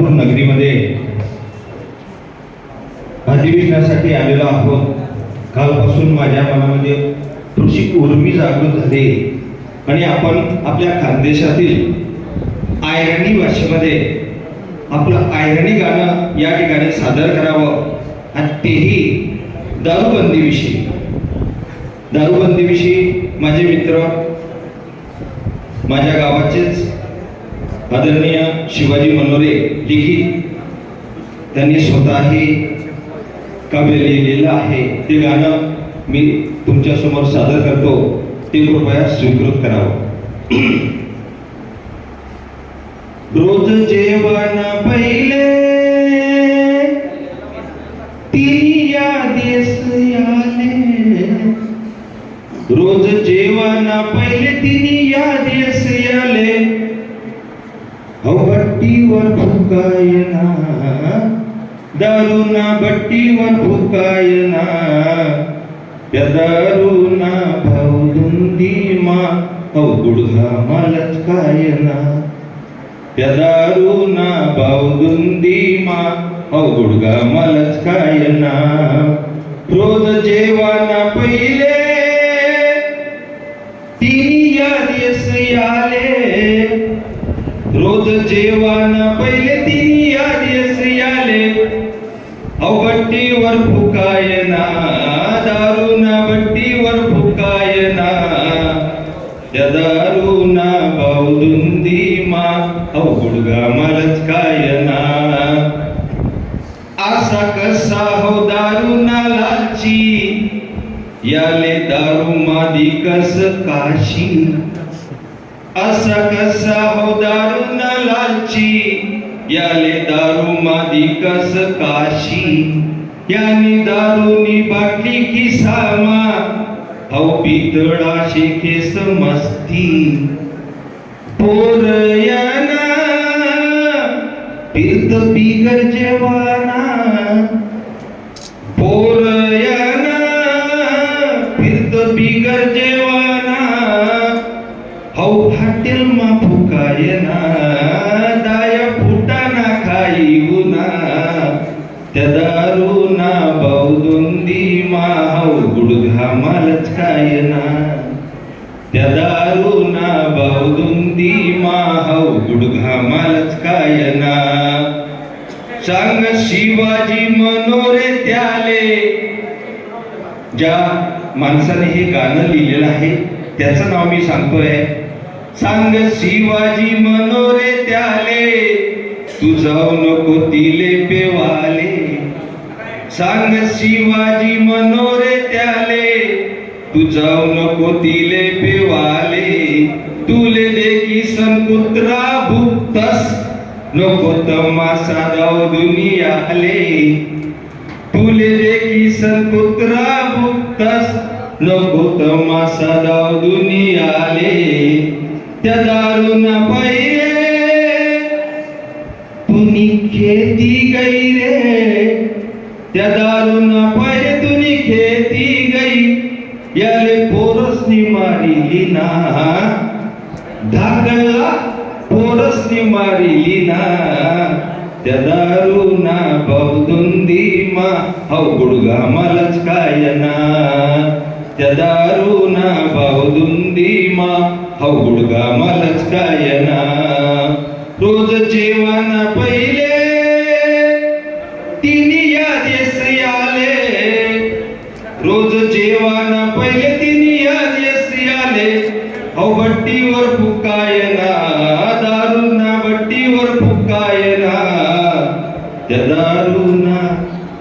पंढरपूर नगरीमध्ये अधिवेशनासाठी आलेलो आहोत. कालपासून माझ्या मनामध्ये थोडीशी उर्मी जागृत झाली. आणि आपण आपल्या खानदेशातील आयरणी भाषेमध्ये आपलं आयरणी गाणं या ठिकाणी सादर करावं. आणि तेही दारूबंदीविषयी. दारूबंदीविषयी माझे मित्र माझ्या गावाचेच आदरणीय शिवाजी मनोरे लिखित त्यांनी स्वतःही काव्य लिहिलेलं आहे. ते गाणं मी तुमच्यासमोर सादर करतो. ते कृपया स्वीकृत करावं. रोज जेवण पहिले रोज जेवण पहिले तिन्ही यादेस आले अहो फुकायना. दारुना बट्टीवर फुकायना. त्या दारुना भाऊदुंदी मा औ गुडघा मालच कायना. त्या दारुना भाऊदुंदी मा अवगुडगा गुडघा मालच कायना. रोज जेवाना पहिले. तिन्ही यादेस आले जेवण. पहिले तिन्ही आदेश आले. अवगट्टीवर फुकायना दारुना बट्टीवर फुकायना त्या दारुना बावदुंदी मा. अवगुडगा मलाच कायना असा कसा हो दारुना लाची याले दारू मादी कस काशी असा कसा हो दारू न लालची? याले दारू मादी कस काशी? यानी दारूनी बाटली किसामा औ पितळाशी केस मस्ती. पोर याना बिगर जेवाना. हौ हॉटेल मा फुकायना दाया फुटाना खाई गुना त्या दारूना बावदुंदी मा हौ गुडघा मालच कायना त्या दारूना बावदुंदी मा हौ गुडघा मालच कायना सांग शिवाजी मनोरे त्याले. ज्या माणसाने हे गाणं लिहिलेलं आहे त्याचं नाव मी सांगतोय. सांग शिवाजी मनोरे त्याले तू जाऊ नको तिले पेवाले. सांग शिवाजी मनोरे त्याले तू जाऊ नको तिले पेवाले. तुले देखी संकुत्रा भुक्तस नको तमासा जाऊ दुनियाले. तुले देखी संकुत्रा भुक्तस नको तमासा जाऊ दुनियाले. त्या दारुना पहिले तुनी खेती गई रे त्या दारुना पहिले तुनी खेती गई. याले पोरसनी मारिली ना. धाकला पोरसनी मारिली ना. त्या दारुना बौदुंदी मा हो गुडगा मलाच काय ना. दारुना बौदुंदी मा हौ गुडगा मलाच कायना रोज जेवण पहिले तिन्ही यादेस आले रोज जेवण पहिले तिन्ही यादेस आले अहो भट्टीवर फुकायना दारूना भट्टीवर फुकायना त्या दारूना